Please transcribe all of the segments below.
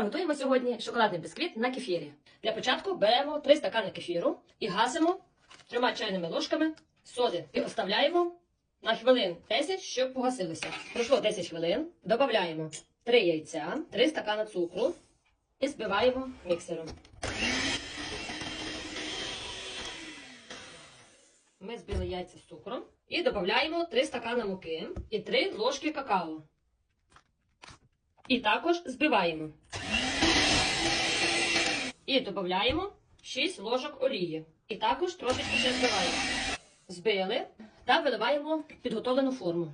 приготуємо сьогодні шоколадний бісквіт на кефірі. Для початку беремо 3 стакани кефіру і гасимо трьома чайними ложками соди і оставляємо на хвилин 10, щоб погасилося. Пройшло 10 хвилин, додаємо 3 яйця, 3 стакани цукру і збиваємо міксером. Ми збили яйця з цукром і додаємо 3 стакани муки і 3 ложки какао. І також збиваємо. І додаємо 6 ложок олії. І також трошечки ще збиваємо. Збили та виливаємо підготовлену форму.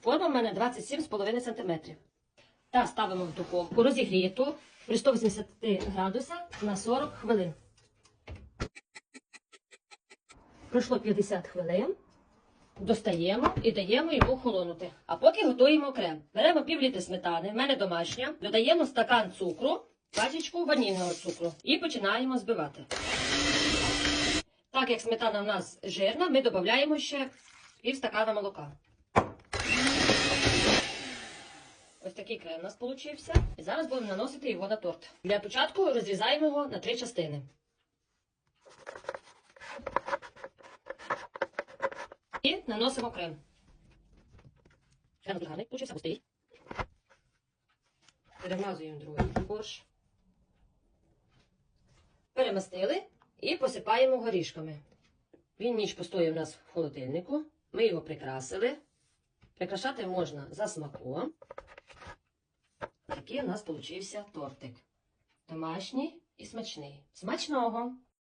Форма в мене 27,5 см. Та ставимо в духовку розігріту при 180 градусах на 40 хвилин. Пройшло 50 хвилин. Достаємо і даємо йому холонути. А поки готуємо крем. Беремо пів літри сметани, в мене домашня, додаємо стакан цукру, пачечку ванільного цукру і починаємо збивати. Так як сметана в нас жирна, ми додаємо ще пів стакана молока. Ось такий крем у нас получився. І зараз будемо наносити його на торт. Для початку розрізаємо його на три частини. І наносимо крем. Крем дуже гарний, получився густий. Перемазуємо другий корж. Перемастили і посипаємо горішками. Він ніч постоїть у нас в холодильнику. Ми його прикрасили. Прикрашати можна за смаком. Такий у нас получився тортик. Домашній і смачний. Смачного!